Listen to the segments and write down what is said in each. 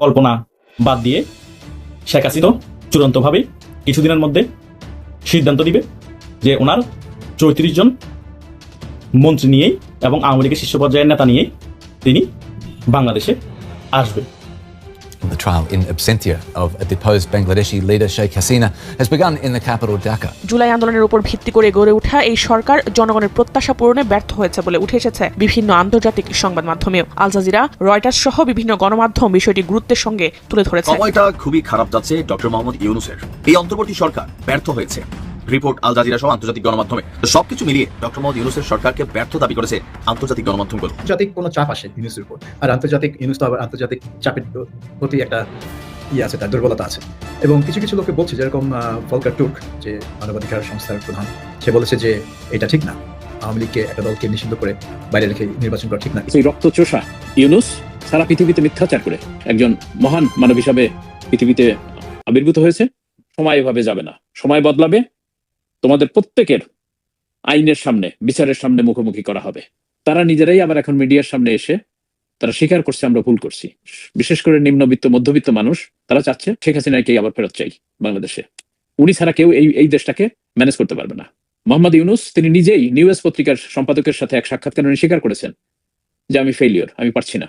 কল্পনা বাদ দিয়ে শেখ হাসিনা চূড়ান্তভাবে কিছুদিনের মধ্যে সিদ্ধান্ত দিবে যে ওনার চৌত্রিশ জন মন্ত্রী নিয়েই এবং আওয়ামী লীগের শীর্ষ পর্যায়ের নেতা নিয়েই তিনি বাংলাদেশে আসবেন The trial in absentia of a deposed Bangladeshi leader Sheikh Hasina has begun in the capital Dhaka. July আন্দোলনের উপর ভিত্তি করে গড়ে ওঠা এই সরকার জনগণের প্রত্যাশা পূরণে ব্যর্থ হয়েছে বলে উঠে এসেছে বিভিন্ন আন্তর্জাতিক সংবাদ মাধ্যমেও। আল জাজিরা রয়টার্স সহ বিভিন্ন গণমাধ্যম বিষয়টি গুরুত্বের সঙ্গে তুলে ধরেছে। সময়টা খুবই খারাপ যাচ্ছে ডক্টর মোহাম্মদ ইউনুসের। এই অন্তর্বর্তী সরকার ব্যর্থ হয়েছে। রিপোর্ট আল জাজিরা সহ আন্তর্জাতিক গণমাধ্যমে। সবকিছু মিলিয়ে ডক্টর মোহাম্মদ ইউনুসের সরকারকে ব্যর্থ দাবি করেছে আন্তর্জাতিক গণমাধ্যমগুলো আন্তর্জাতিক কোনো চাপ আসে ইউনুসের উপর। আর আন্তর্জাতিক ইউনুস তো আবার আন্তর্জাতিক চাপের প্রতি একটা ইয়ে আছে তার দুর্বলতা আছে। এবং কিছু কিছু লোকে বলছে যেরকম ফলকার টুক যে মানবাধিকার সংস্থার প্রধান সে বলেছে যে এটা ঠিক না। আওয়ামী লীগকে একটা দলকে নিষিদ্ধ করে বাইরে রেখে নির্বাচন করা ঠিক না। সেই রক্তচোষা ইউনুস সারা পৃথিবীতে মিথ্যাচার করে একজন মহান মানব হিসাবে পৃথিবীতে আবির্ভূত হয়েছে। সময় এভাবে যাবে না। সময় বদলাবে তোমাদের প্রত্যেকের আইনের সামনে, বিচারের সামনে মুখোমুখি করা হবে। তারা নিজেরাই আবার এখন মিডিয়ার সামনে এসে তারা স্বীকার করছে, আমরা ভুল করছি। বিশেষ করে নিম্নবিত্ত, মধ্যবিত্ত মানুষ, তারা চাচ্ছে শেখ হাসিনাকে আবার ফেরত চাই বাংলাদেশে। উনি ছাড়া কেউ এই এই দেশটাকে ম্যানেজ করতে পারবে না। মোহাম্মদ ইউনুস, তিনি নিজেই নিউএস পত্রিকার সম্পাদকের সাথে এক সাক্ষাৎকার উনি স্বীকার করেছেন যে আমি ফেলিওর আমি পারছি না।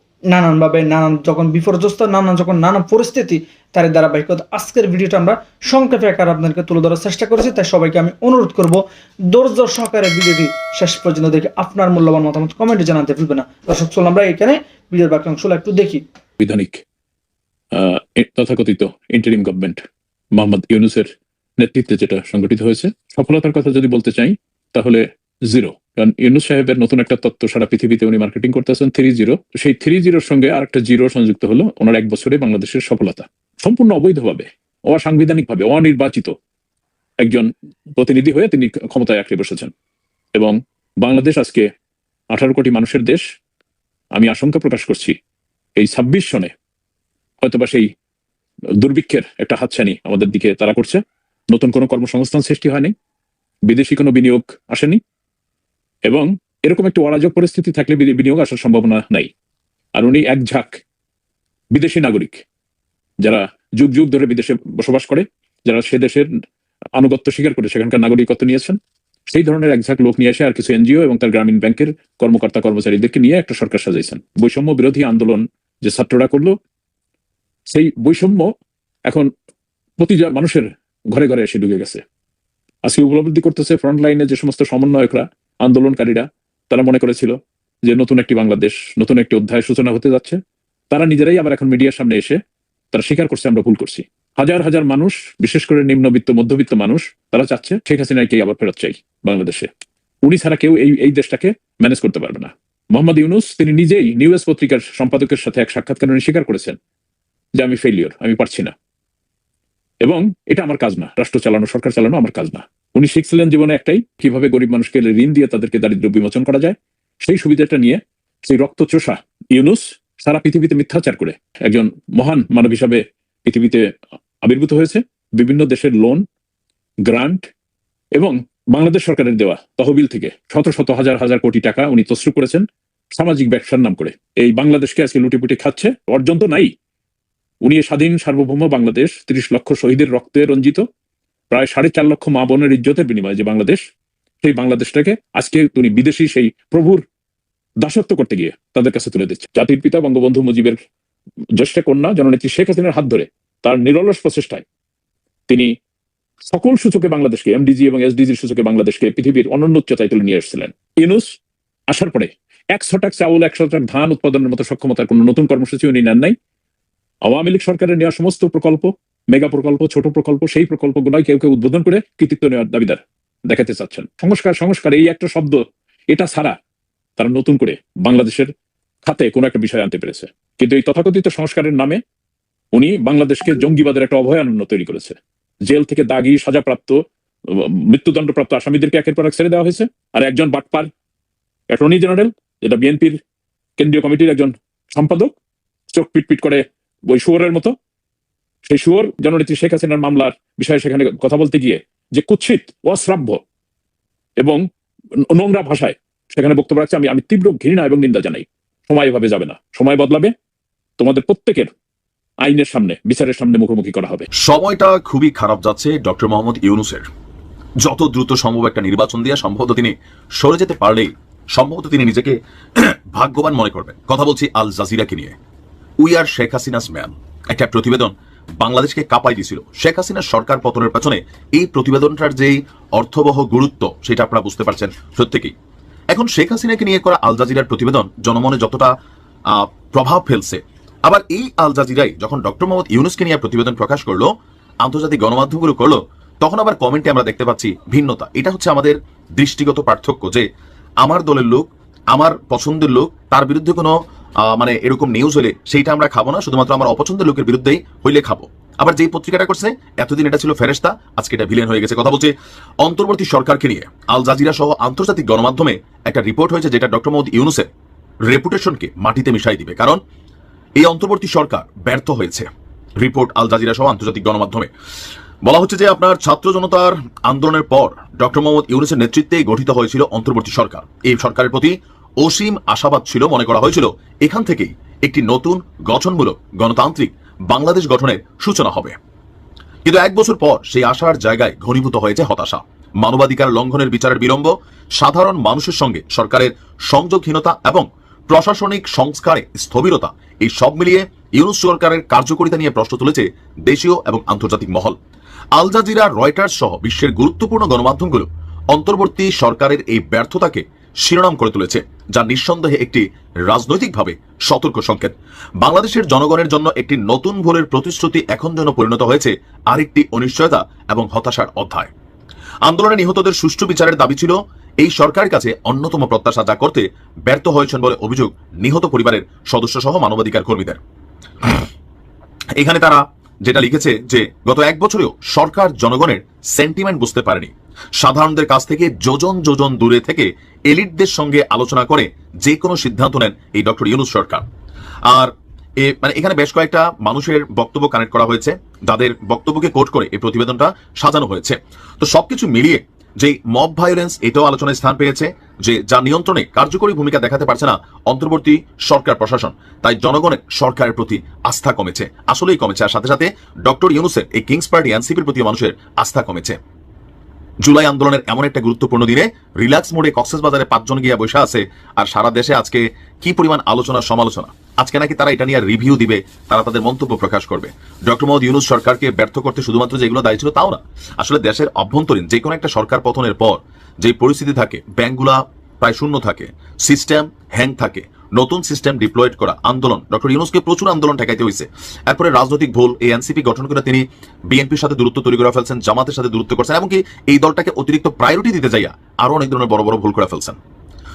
নানানভাবে নানান যখন বিপর্যস্ত, নানান যখন নানান পরিস্থিতি, তার ধারাবাহিকতা আজকের ভিডিওটা আমরা সংক্ষেপে আকার আপনাদেরকে তুলে ধরার চেষ্টা করেছি, তাই সবাইকে আমি অনুরোধ করব, ধৈর্য সহকারে ভিডিওটি শেষ পর্যন্ত দেখে আপনার মূল্যবান মতামত কমেন্টে জানাতে ভুলবেন না। দর্শক, চলুন আমরা এখানে ভিডিওর বাকি অংশগুলো একটু দেখি। বিধানিক তথাকথিত ইন্টারিম গভর্নমেন্ট মোহাম্মদ ইউনুসের নেতৃত্বে যেটা সংগঠিত হয়েছে, সফলতার কথা যদি বলতে চাই, তাহলে জিরো কারণ ইউনুস সাহেবের নতুন একটা তত্ত্ব সারা পৃথিবীতে উনি মার্কেটিং করতেছেন থ্রি জিরো সেই থ্রি জিরোর সঙ্গে আর একটা জিরো সংযুক্ত হলো ওনার এক বছরে বাংলাদেশের সফলতা। সম্পূর্ণ অবৈধভাবে অসাংবিধানিক ভাবে অনির্বাচিত একজন প্রতিনিধি হয়ে তিনি ক্ষমতায় আঁকড়ে বসেছেন। এবং বাংলাদেশ আজকে আঠারো কোটি মানুষের দেশ। আমি আশঙ্কা প্রকাশ করছি এই ছাব্বিশ সনে হয়তোবা সেই দুর্ভিক্ষের একটা হাতছানি আমাদের দিকে তারা করছে। নতুন কোনো কর্মসংস্থান সৃষ্টি হয়নি। বিদেশি কোনো বিনিয়োগ আসেনি। এবং এরকম একটি অরাজক পরিস্থিতি থাকলে বিনিয়োগ আসার সম্ভাবনা নাই। আর উনি এক ঝাঁক বিদেশি নাগরিক, যারা যুগ যুগ ধরে বিদেশে বসবাস করে, যারা সে দেশের আনুগত্য স্বীকার করে সেখানকার নাগরিকত্ব নিয়েছেন, সেই ধরনের এক ঝাঁক লোক নিয়ে এসে আর কিছু এনজিও এবং তার গ্রামীণ ব্যাংকের কর্মকর্তা কর্মচারীদেরকে নিয়ে একটা সরকার সাজাইছেন। বৈষম্য বিরোধী আন্দোলন যে ছাত্ররা করল, সেই বৈষম্য এখন প্রতি মানুষের ঘরে ঘরে এসে ঢুকে গেছে। আজকে উপলব্ধি করতেছে ফ্রন্ট লাইনে যে সমস্ত সমন্বয়করা আন্দোলনকারীরা তারা মনে করেছিল যে নতুন একটি বাংলাদেশ, নতুন একটি অধ্যায় সূচনা হতে যাচ্ছে। তারা নিজেরাই আবার এখন মিডিয়ার সামনে এসে তারা স্বীকার করছে, আমরা ভুল করছি। হাজার হাজার মানুষ, বিশেষ করে নিম্নবিত্ত, মধ্যবিত্ত মানুষ, তারা চাচ্ছে শেখ হাসিনাকে আবার ফেরত চাই বাংলাদেশে। উনি ছাড়া কেউ এই এই দেশটাকে ম্যানেজ করতে পারবে না। মোহাম্মদ ইউনুস, তিনি নিজেই নিউএস পত্রিকার সম্পাদকের সাথে এক সাক্ষাৎকারে উনি স্বীকার করেছেন যে আমি ফেলিওর আমি পারছি না। এবং এটা আমার কাজ না, রাষ্ট্র চালানো, সরকার চালানো আমার কাজ না। উনি শিখছিলেন জীবনে একটাই, কীভাবে গরিব মানুষকে ঋণ দিয়ে তাদেরকে দারিদ্র বিমোচন করা যায়। সেই সুবিধাটা নিয়ে সেই রক্তচোষা ইউনুস সারা পৃথিবীতে মিথ্যাচার করে একজন মহান মানব হিসাবে পৃথিবীতে আবির্ভূত হয়েছে। বিভিন্ন দেশের লোন গ্রান্ট এবং বাংলাদেশ সরকারের দেওয়া তহবিল থেকে শত শত হাজার হাজার কোটি টাকা উনি তসরু করেছেন সামাজিক ব্যবসার নাম করে। এই বাংলাদেশকে আজকে লুটিপুটি খাচ্ছে, অর্জন তো নাই। উনি স্বাধীন সার্বভৌম বাংলাদেশ, তিরিশ লক্ষ শহীদের রক্তে রঞ্জিত। প্রায় সাড়ে চার লক্ষ মা বোনের ইজ্জতের বিনিময়ে যে বাংলাদেশ, সেই বাংলাদেশটাকে আজকে উনি বিদেশি সেই প্রভুর দাসত্ব করতে গিয়ে তাদের কাছে তুলে দিচ্ছে। জাতির পিতা বঙ্গবন্ধু মুজিবের জ্যেষ্ঠ কন্যা জননেত্রী শেখ হাসিনার হাত ধরে তার নিরলস প্রচেষ্টায় তিনি সকল সূচকে বাংলাদেশকে এমডিজি এবং এসডিজির সূচকে বাংলাদেশকে, পৃথিবীর অনন্য উচ্চতায় তুলে নিয়ে এসেছিলেন। ইউনুস আসার পরে একশো টাক চাউল একশো টাক ধান উৎপাদনের মতো সক্ষমতার কোনো নতুন কর্মসূচি উনি নেন নাই। আওয়ামী লীগ সরকারের নেওয়া সমস্ত প্রকল্প মেগা প্রকল্প, ছোট প্রকল্প, সেই প্রকল্পগুলোই কেউ কেউ উদ্বোধন করে কৃতিত্ব নেওয়ার দাবিদার দেখাতে চাচ্ছেন। সংস্কার সংস্কার, এই একটা শব্দ, এটা ছাড়া তারা নতুন করে বাংলাদেশের খাতে কোনো একটা বিষয় আনতে পেরেছে। কিন্তু এই তথাকথিত সংস্কারের নামে উনি বাংলাদেশকে জঙ্গিবাদের একটা অভয়ারণ্য তৈরি করেছে। জেল থেকে দাগি, সাজাপ্রাপ্ত, মৃত্যুদণ্ডপ্রাপ্ত আসামিদেরকে একের পর এক ছেড়ে দেওয়া হয়েছে। আর একজন বাটপার অ্যাটর্নি জেনারেল, যেটা বিএনপির কেন্দ্রীয় কমিটির একজন সম্পাদক, চোখ পিট পিট করে ওই শুয়োরের মতো সেই শুয়োর জননেত্রী শেখ হাসিনার মামলার বিষয়ে সেখানে কথা বলতে গিয়ে যে কুৎসিত, অশ্রাব্য এবং নোংরা ভাষায় সেখানে বক্তব্য রাখছে, আমি আমি তীব্র ঘৃণা এবং নিন্দা জানাই। সময় এভাবে যাবে না। সময় বদলাবে। তোমাদের প্রত্যেকের আইনের সামনে, বিচারের সামনে মুখোমুখি করা হবে। সময়টা খুবই খারাপ যাচ্ছে ডক্টর মোহাম্মদ ইউনুসের। যত দ্রুত সম্ভব একটা নির্বাচন দিয়ে সম্ভবত তিনি সরে যেতে পারলেই সম্ভবত তিনি নিজেকে ভাগ্যবান মনে করবেন। কথা বলছি আল জাজিরাকে নিয়ে। We are Sheikh Hasina's man. একটা প্রতিবেদন বাংলাদেশকে কাঁপাই দিছিল। শেখ হাসিনার সরকার পতনের পেছনে এই প্রতিবেদনটার যেই অর্থবহ গুরুত্ব, সেটা আপনারা বুঝতে পারছেন প্রত্যেকেই এখন শেখ হাসিনাকে নিয়ে করা আল জাজিরার প্রতিবেদন জনমনে যতটা প্রভাব ফেলছে। আবার এই আল জাজিরাই যখন ডক্টর মোহাম্মদ ইউনুসকে নিয়ে প্রতিবেদন প্রকাশ করল, আন্তর্জাতিক গণমাধ্যমগুলো করল, তখন আবার কমেন্টে আমরা দেখতে পাচ্ছি ভিন্নতা। এটা হচ্ছে আমাদের দৃষ্টিগত পার্থক্য যে, আমার দলের লোক, আমার পছন্দের লোক, তার বিরুদ্ধে কোনো মানে এরকম নিউজ হলে সেইটা আমরা খাব না, শুধুমাত্র আমার অপছন্দের লোকের বিরুদ্ধেই হইলে খাব। আবার যেই পত্রিকাটা করছে, এতদিন এটা ছিল ফেরেস্তা আজকে এটা ভিলেন হয়ে গেছে। কথা বলছে অন্তর্বর্তী সরকারকে নিয়ে। আল জাজিরা সহ আন্তর্জাতিক গণমাধ্যমে একটা রিপোর্ট হয়েছে যেটা ডক্টর মোহাম্মদ ইউনুসের রেপুটেশনকে মাটিতে মিশাই দিবে। কারণ এই অন্তর্বর্তী সরকার ব্যর্থ হয়েছে রিপোর্ট আল জাজিরা সহ আন্তর্জাতিক গণমাধ্যমে। বলা হচ্ছে যে আপনার ছাত্র জনতার আন্দোলনের পর ডক্টর মোহাম্মদ ইউনুসের নেতৃত্বে গঠিত হয়েছিল অন্তর্বর্তী সরকার। এই সরকারের প্রতি অসীম আশাবাদ ছিল মনে করা হয়েছিল। এখান থেকেই একটি নতুন, গঠনমূলক, গণতান্ত্রিক বাংলাদেশ গঠনের সূচনা হবে। কিন্তু এক বছর পর সেই আশার জায়গায় ঘনীভূত হয়েছে হতাশা। মানবাধিকার লঙ্ঘনের বিচারের বিলম্ব, সাধারণ মানুষের সঙ্গে সরকারের সংযোগহীনতা এবং প্রশাসনিক সংস্কারে স্থবিরতা, এই সব মিলিয়ে ইউনুস সরকারের কার্যকারিতা নিয়ে প্রশ্ন তুলেছে দেশীয় এবং আন্তর্জাতিক মহল। আল জাজিরা, রয়টার্স সহ বিশ্বের গুরুত্বপূর্ণ গণমাধ্যমগুলো অন্তর্বর্তী সরকারের এই ব্যর্থতাকে শিরোনাম করে তুলেছে, যা নিঃসন্দেহে একটি রাজনৈতিকভাবে সতর্ক সংকেত। বাংলাদেশের জনগণের জন্য একটি নতুন ভোরের প্রতিশ্রুতি এখন যেন পরিণত হয়েছে, আরেকটি অনিশ্চয়তা এবং হতাশার অধ্যায়। আন্দোলনে নিহতদের সুষ্ঠু বিচারের দাবি ছিল, এই সরকারের কাছে অন্যতম প্রত্যাশা যা করতে ব্যর্থ হয়েছেন বলে অভিযোগ নিহত পরিবারের সদস্য সহ মানবাধিকার কর্মীদের। এখানে তারা যেটা লিখেছে যে, গত এক বছরেও সরকার জনগণের সেন্টিমেন্ট বুঝতে পারেনি। সাধারণদের কাছ থেকে যোজন যোজন দূরে থেকে এলিটদের সঙ্গে আলোচনা করে যে কোনো সিদ্ধান্ত নেন এই ডক্টর ইউনুস সরকার। আর মানে এখানে বেশ কয়েকটা মানুষের বক্তব্য কানেক্ট করা হয়েছে, যাদের বক্তব্যকে কোট করে এই প্রতিবেদনটা সাজানো হয়েছে। তো সবকিছু মিলিয়ে যে মব ভায়োলেন্স এটাও আলোচনায় স্থান পেয়েছে, যে যা নিয়ন্ত্রণে কার্যকরী ভূমিকা দেখাতে পারছে না অন্তর্বর্তী সরকার প্রশাসন, তাই জনগণের সরকারের প্রতি আস্থা কমেছে, আসলেই কমেছে। আর সাথে সাথে ডক্টর ইউনুসের এই কিংস পার্টি এনসিপির প্রতি মানুষের আস্থা কমেছে। জুলাই আন্দোলনের এমন একটা গুরুত্বপূর্ণ দিনে রিল্যাক্স মোডে কক্সেস বাজারে পাঁচজন গিয়া বসে আছে আর সারা দেশে আজকে কি পরিমাণ আলোচনা, সমালোচনা? আজকে নাকি তারা এটা নিয়ে রিভিউ দিবে, তারা তাদের মন্তব্য প্রকাশ করবে। ডক্টর মোহাম্মদ ইউনুস সরকারকে ব্যর্থ করতে শুধুমাত্র যেগুলো দায়ী ছিল তাও না। আসলে দেশের অভ্যন্তরীণ যে কোনো একটা সরকার পতনের পর যে পরিস্থিতি থাকে, ব্যাংকগুলা প্রায় শূন্য থাকে। সিস্টেম হ্যাং থাকে। নতুন সিস্টেম ডিপ্লয়েড করা আন্দোলন। ডক্টর ইউনুসকে প্রচুর আন্দোলন ঠেকাইতে হয়েছে এরপরে রাজনৈতিক ভুল এই এনসিপি গঠন করে তিনি বিএনপির সাথে দূরত্ব তৈরি করে ফেলছেন, জামাতের সাথে দূরত্ব করছেন এমনকি এই দলটাকে অতিরিক্ত প্রায়োরিটি দিতে যাইয়া আরও অনেক ধরনের বড় বড় ভুল করে ফেলছেন।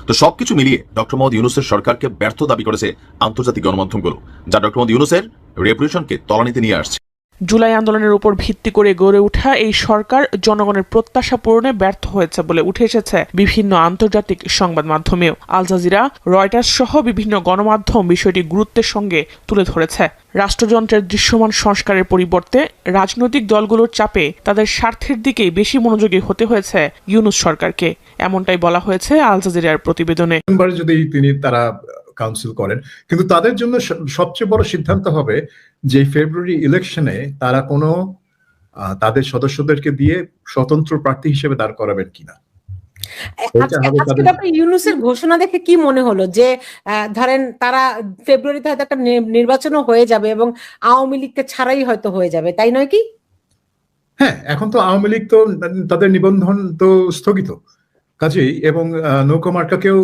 তো সবকিছু মিলিয়ে ডক্টর মোহাম্মদ ইউনুসের সরকারকে ব্যর্থ দাবি করেছে আন্তর্জাতিক গণমাধ্যমগুলো, যা ডক্টর মোহাম্মদ ইউনুসের রেপুটেশনকে তলানিতে নিয়ে আসছে। জুলাই আন্দোলনের উপর ভিত্তি করে গড়ে ওঠা এই সরকার জনগণের প্রত্যাশা পূরণে ব্যর্থ হয়েছে বলে উঠে এসেছে বিভিন্ন আন্তর্জাতিক সংবাদ মাধ্যমেও। আল জাজিরা, রয়টার্স সহ বিভিন্ন গণমাধ্যম বিষয়টি গুরুত্বের সঙ্গে তুলে ধরেছে। রাষ্ট্রযন্ত্রের দৃশ্যমান সংস্কারের পরিবর্তে রাজনৈতিক দলগুলোর চাপে তাদের স্বার্থের দিকেই বেশি মনোযোগী হতে হয়েছে ইউনুস সরকারকে। এমনটাই বলা হয়েছে আল জাজিরার প্রতিবেদনে। যদি তিনি তারা কাউন্সিল করেন। কিন্তু তাদের জন্য সবচেয়ে বড় সিদ্ধান্ত হবে যে ফেব্রুয়ারি ইলেকশনে তারা কোনো তাদের সদস্যদেরকে দিয়ে স্বতন্ত্র প্রার্থী হিসেবে দাঁড় করাবেন কিনা। ইউনুসের ঘোষণা দেখে কি মনে হলো? যে ধরেন তারা ফেব্রুয়ারিতে হয়তো একটা নির্বাচনও হয়ে যাবে এবং আওয়ামী লীগকে ছাড়াই হয়তো হয়ে যাবে তাই নয় কি? হ্যাঁ এখন তো আওয়ামী লীগ তো তাদের নিবন্ধন তো স্থগিত। কাজেই এবং নৌকা মার্কাকেও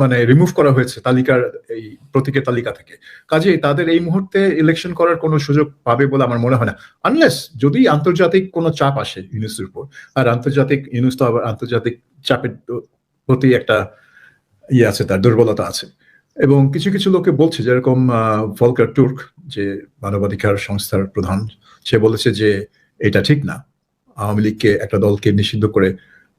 মানে রিমুভ করা হয়েছে তালিকার এই প্রতীকের তালিকা থেকে। কাজেই তাদের এই মুহূর্তে ইলেকশন করার কোনো সুযোগ পাবে বলে আমার মনে হয় না। আনলেস যদি আন্তর্জাতিক কোনো চাপ আসে ইউনুসের উপর, আর আন্তর্জাতিক, ইউনুস তো আবার আন্তর্জাতিক চাপের প্রতি একটা ইয়ে আছে, তার দুর্বলতা আছে। এবং কিছু কিছু লোকে বলছে, যেরকম ফলকার টুর্ক যে মানবাধিকার সংস্থার প্রধান, সে বলেছে যে এটা ঠিক না। আওয়ামী লীগকে একটা দলকে নিষিদ্ধ করে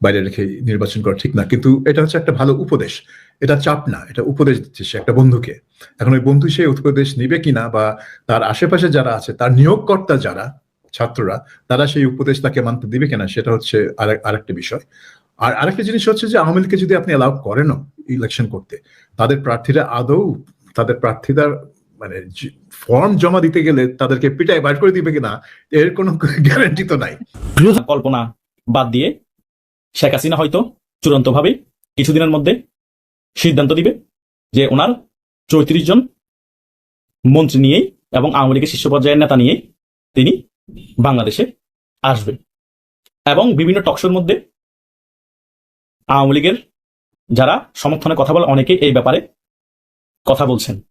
বাইরে রেখে নির্বাচন করা ঠিক না। কিন্তু এটা হচ্ছে একটা ভালো উপদেশ। এটা চাপ না, এটা উপদেশ দিচ্ছে সে একটা বন্ধুকে। এখন ওই বন্ধু সেই উপদেশ নিবে কিনা বা তার আশেপাশে যারা আছে, তার নিয়োগকর্তা যারা, ছাত্ররা, তারা সেই উপদেশ তাকে মানতে দিবে কিনা, সেটা হচ্ছে আরেক- আরেকটা বিষয়। আর আরেকটা জিনিস হচ্ছে যে, আওয়ামী লীগকে যদি আপনি অ্যালাউ করেনও ইলেকশন করতে, তাদের প্রার্থীরা আদৌ, তাদের প্রার্থীরা মানে ফর্ম জমা দিতে গেলে তাদেরকে পিটায় বাইর করে দিবে কিনা, এর কোনো গ্যারান্টি তো নাই। কল্পনা বাদ দিয়ে শেখ হাসিনা হয়তো চূড়ান্তভাবে কিছুদিনের মধ্যে সিদ্ধান্ত দিবে যে ওনার চৌত্রিশ জন মন্ত্রী নিয়েই এবং আওয়ামী লীগের শীর্ষ পর্যায়ের নেতা নিয়েই তিনি বাংলাদেশে আসবে। এবং বিভিন্ন টকশোর মধ্যে আওয়ামী লীগের যারা সমর্থনে কথা বলে অনেকেই এই ব্যাপারে কথা বলছেন।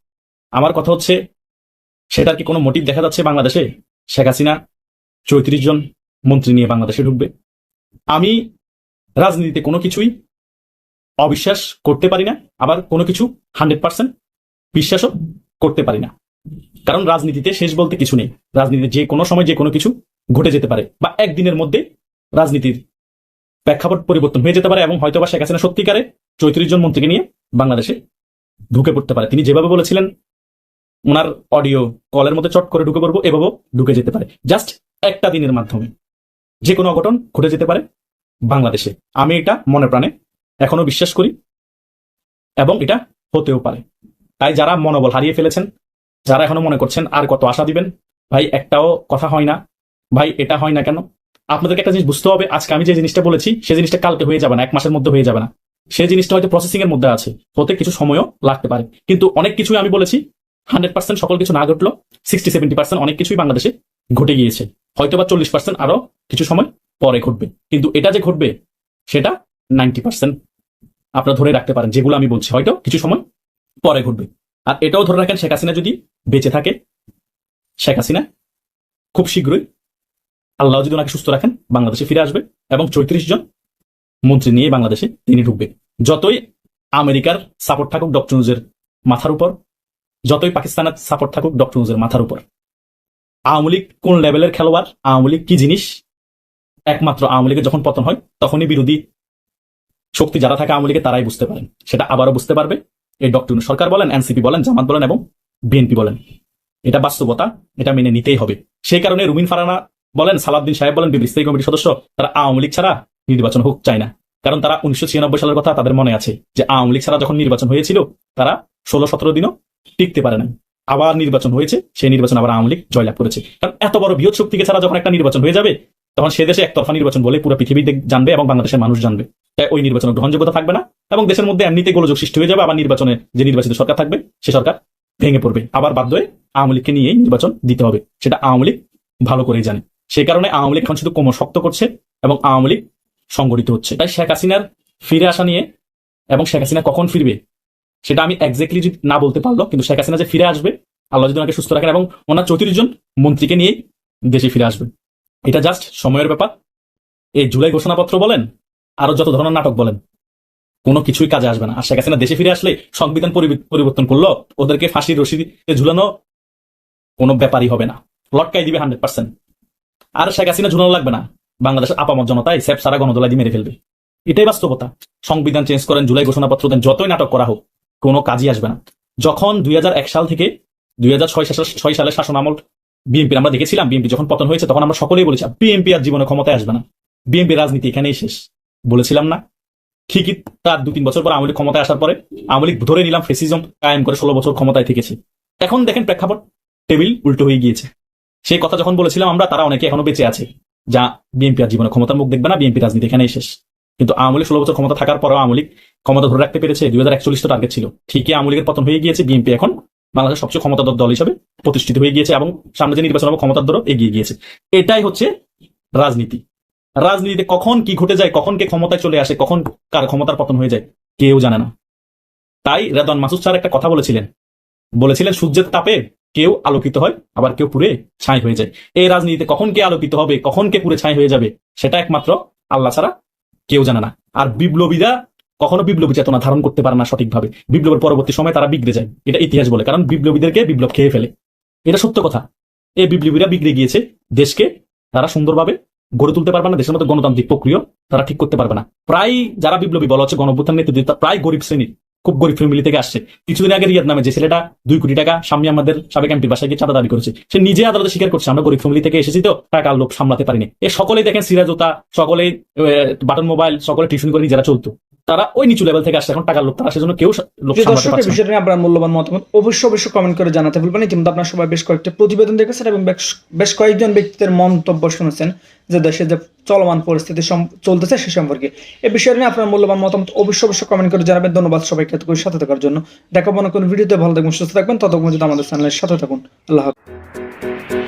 আমার কথা হচ্ছে, সেটার কি কোনো মোটিভ দেখা যাচ্ছে বাংলাদেশে? শেখ হাসিনা চৌত্রিশ জন মন্ত্রী নিয়ে বাংলাদেশে ঢুকবে। আমি রাজনীতিতে কোনো কিছুই অবিশ্বাস করতে পারি না, আবার কোনো কিছু হান্ড্রেড পার্সেন্ট বিশ্বাসও করতে পারি না। কারণ রাজনীতিতে শেষ বলতে কিছু নেই। রাজনীতিতে যে কোনো সময় যে কোনো কিছু ঘটে যেতে পারে বা একদিনের মধ্যে রাজনীতির প্রেক্ষাপট পরিবর্তন হয়ে যেতে পারে এবং হয়তো বা শেখ হাসিনা সত্যিকারে চৌত্রিশ জন মন্ত্রীকে নিয়ে বাংলাদেশে ঢুকে পড়তে পারে। তিনি যেভাবে বলেছিলেন, ওনার অডিও কলের মধ্যে চট করে ঢুকে পড়ব, এভাবেও ঢুকে যেতে পারে। জাস্ট একটা দিনের মাধ্যমে। যে কোনো অঘটন ঘটে যেতে পারে বাংলাদেশে। আমি এটা মনে প্রাণে এখনও বিশ্বাস করি এবং এটা হতেও পারে। তাই যারা মনোবল হারিয়ে ফেলেছেন, যারা এখনও মনে করছেন আর কত আশা দিবেন, ভাই, একটাও কথা হয় না। ভাই, এটা হয় না কেন? আপনাদেরকে একটা জিনিস বুঝতে হবে, আজকে আমি যে জিনিসটা বলেছি সেই জিনিসটা কালকে হয়ে যাবে না, এক মাসের মধ্যে হয়ে যাবে না। সেই জিনিসটা হয়তো প্রসেসিং এর মধ্যে আছে, হতে কিছু সময়ও লাগতে পারে। কিন্তু অনেক কিছুই আমি বলেছি হান্ড্রেড পার্সেন্ট সকল কিছু না ঘটলো সিক্সটি সেভেন্টি পার্সেন্ট অনেক কিছুই বাংলাদেশে ঘটে গিয়েছে। হয়তো বা চল্লিশ পার্সেন্ট আরও কিছু সময় পরে ঘটবে। কিন্তু এটা যে ঘটবে, সেটা নাইনটি পার্সেন্ট আপনারা ধরে রাখতে পারেন, যেগুলো আমি বলছি। হয়তো কিছু সময় পরে ঘটবে। আর এটাও ধরে রাখেন, শেখ হাসিনা যদি বেঁচে থাকে, শেখ হাসিনা খুব শীঘ্রই আল্লাহ যদি ওনাকে সুস্থ রাখেন, বাংলাদেশে ফিরে আসবে এবং চৌত্রিশ জন মন্ত্রী নিয়ে বাংলাদেশে তিনি ঢুকবে। যতই আমেরিকার সাপোর্ট থাকুক ডক্টর নুজের মাথার উপর, যতই পাকিস্তানের সাপোর্ট থাকুক ডক্টর নুজের মাথার উপর। আওয়ামী লীগ কোন লেভেলের খেলোয়াড়, আওয়ামী লীগ কি জিনিস একমাত্র আওয়ামী লীগের যখন পতন হয়, তখনই বিরোধী শক্তি যারা থাকে আওয়ামী লীগে তারাই বুঝতে পারেন। সেটা আবারও বুঝতে পারবে। এই ডক্টর সরকার বলেন, এনসিপি বলেন, জামাত বলেন এবং বিএনপি বলেন। এটা বাস্তবতা, এটা মেনে নিতেই হবে। সেই কারণে রুমিন ফারানা বলেন, সালাউদ্দিন সাহেব বলেন স্থায়ী কমিটির সদস্য, তারা আওয়ামী লীগ ছাড়া নির্বাচন হোক চায় না। কারণ তারা উনিশশো ছিয়ানব্বই সালের কথা তাদের মনে আছে যে, আওয়ামী লীগ ছাড়া যখন নির্বাচন হয়েছিল, তারা ষোলো সতেরো দিনও টিকতে পারে না আবার নির্বাচন হয়েছে, সেই নির্বাচন আবার আওয়ামী লীগ জয়লাভ করেছে। কারণ এত বড় বৃহৎ শক্তিকে ছাড়া যখন একটা নির্বাচন হয়ে যাবে তখন সে দেশে একতরফা নির্বাচন বলে পুরো পৃথিবী জানবে এবং বাংলাদেশের মানুষ জানবে। তাই ওই নির্বাচনের গ্রহণযোগ্যতা থাকবে না এবং দেশের মধ্যে এমনিতে গোলযোগ সৃষ্টি হয়ে যাবে, আবার নির্বাচনে যে নির্বাচিত সরকার থাকবে, সে সরকার ভেঙে পড়বে। আবার বাধ্য হয়ে আওয়ামী লীগকে নিয়েই নির্বাচন দিতে হবে। সেটা আওয়ামী লীগ ভালো করেই জানে। সেই কারণে আওয়ামী লীগ এখন শুধু কোমর শক্ত করছে এবং আওয়ামী লীগ সংগঠিত হচ্ছে। তাই শেখ হাসিনার ফিরে আসা নিয়ে এবং শেখ হাসিনা কখন ফিরবে, সেটা আমি এক্স্যাক্টলি যদি না বলতে পারল, কিন্তু শেখ হাসিনা যে ফিরে আসবে, আল্লাহ যদি ওনাকে সুস্থ রাখেন এবং ওনার চৌত্রিশ জন মন্ত্রীকে নিয়ে দেশে ফিরে আসবে। এটা জাস্ট সময়ের ব্যাপার। এই জুলাই ঘোষণাপত্র বলেন, আরও যত ধরনের নাটক বলেন, কোনো কিছুই কাজে আসবে না। আর শেখ হাসিনা দেশে ফিরে আসলে সংবিধান পরিবর্তন করল, ওদেরকে ফাঁসির রশিদে ঝুলানো কোনো ব্যাপারই হবে না। লটকাই দিবে হান্ড্রেড পার্সেন্ট। আর শেখ হাসিনা ঝুলানো লাগবে না। বাংলাদেশের আপামত জনতাই সেপ সারা গণদোলা দিয়ে মেরে ফেলবে। এটাই বাস্তবতা। সংবিধান চেঞ্জ করেন, জুলাই ঘোষণাপত্র দেন, যতই নাটক করা হোক, কোনো কাজই আসবে না। যখন দুই হাজার এক সাল থেকে দুই ছয় সালের শাসন আমল বিএনপির আমরা দেখেছিলাম, বিএনপি যখন পতন হয়েছে তখন আমরা সকলেই বলেছিলাম বিএনপি আর জীবনে ক্ষমতায় আসবে না। বিএনপি রাজনীতি এখানেই শেষ। বলেছিলাম না। ঠিকই তার দু তিন বছর পর আওয়ামী লীগ ক্ষমতায় আসার পরে আওয়ামী লীগ ধরে নিলাম ফেসিজম কায়েম করে ষোলো বছর ক্ষমতায় থেকেছে। এখন দেখেন প্রেক্ষাপট, টেবিল উল্টো হয়ে গিয়েছে। সেই কথা যখন বলেছিলাম আমরা, তারা অনেকে এখনও বেঁচে আছে, যা বিএনপি আর জীবনে ক্ষমতার মুখ দেখবে না বিএনপি রাজনীতি এখানেই শেষ। কিন্তু আওয়ামী লীগ ষোলো বছর ক্ষমতা থাকার পরেও আওয়ামী ক্ষমতা ধরে রাখতে পেরেছে দুই হাজার একচল্লিশ টার্গেট ছিল। ঠিকই আওয়ামী পতন হয়ে গিয়েছে, বিএনপি এখন বাংলাদেশের সবচেয়ে ক্ষমতাধর দল হিসেবে প্রতিষ্ঠিত হয়ে গিয়েছে এবং সামনে যে নির্বাচন হবে, ক্ষমতার দরও এগিয়ে গিয়েছে। এটাই হচ্ছে রাজনীতি। রাজনীতিতে কখন কি ঘটে যায়, কখন কে ক্ষমতায় চলে আসে, কখন কার ক্ষমতার পতন হয়ে যায়, কেউ জানে না। তাই রেদন মাসুদ স্যার একটা কথা বলেছিলেন। বলেছিলেন, সূর্যের তাপে কেউ আলোকিত হয়, আবার কেউ পুরে ছাই হয়ে যায়। এই রাজনীতিতে কখন কে আলোকিত হবে, কখন কে পুরে ছাই হয়ে যাবে, সেটা একমাত্র আল্লাহ ছাড়া কেউ জানে না। আর বিপ্লবীরা কখনো বিপ্লবী চেতনা ধারণ করতে পারে না সঠিকভাবে। বিপ্লবের পরবর্তী সময় তারা বিগড়ে যায়, এটা ইতিহাস বলে। কারণ বিপ্লবীদেরকে বিপ্লব খেয়ে ফেলে। এটা সত্য কথা। এই বিপ্লবীরা বিগড়ে গিয়েছে দেশকে। তারা সুন্দরভাবে গড়ে তুলতে পারবে না। দেশের মতো গণতান্ত্রিক প্রক্রিয়া তারা ঠিক করতে পারবে না। প্রায় যারা বিপ্লবী বলা হচ্ছে গণভ্যুত্থান নেতৃত্ব প্রায় গরিব শ্রেণির, খুব গরিব ফ্যামিলি থেকে আসছে। কিছুদিন আগে রিয়াদ নামে যে ছেলেটা দুই কোটি টাকা সামনে আমাদের সাবেক এমপির বাসায় গিয়ে চাঁদা দাবি করেছে, সে নিজে আদালতে স্বীকার করছে, আমরা গরিব ফ্যামিলি থেকে এসেছি তো, টাকার লোক সামলাতে পারিনি। এ সকলেই দেখেন সিরাজোতা সকলেই বাটন মোবাইল সকলে টিউশন করে নিজেরা চলতো। তারা ওই নিচু লেভেল থেকে আসছে এখন টাকার লোক তারা সেজন্য কেউ। বিষয়টা নিয়ে আপনার মূল্যবান মতামত অবশ্যই অবশ্যই কমেন্ট করে জানাতে ভুলবেন ইতিমধ্যে আপনার সবাই বেশ কয়েকটা প্রতিবেদন দেখেছেন এবং বেশ- কয়েকজন ব্যক্তিদের মন্তব্য শুনেছেন যে দেশে যে চলমান পরিস্থিতি চলতেছে সে সম্পর্কে। এই বিষয় নিয়ে আপনার মূল্যবান মতামত অবশ্যই অবশ্যই কমেন্ট করে জানাবেন। ধন্যবাদ সবাইকে এতক্ষণ সাথে থাকার জন্য। দেখাবো না কোনো ভিডিওতে ভালো থাকবেন সুস্থ থাকবেন ততক্ষণ যদি আমাদের চ্যানেলের সাথে থাকুন। আল্লাহ হাফেজ।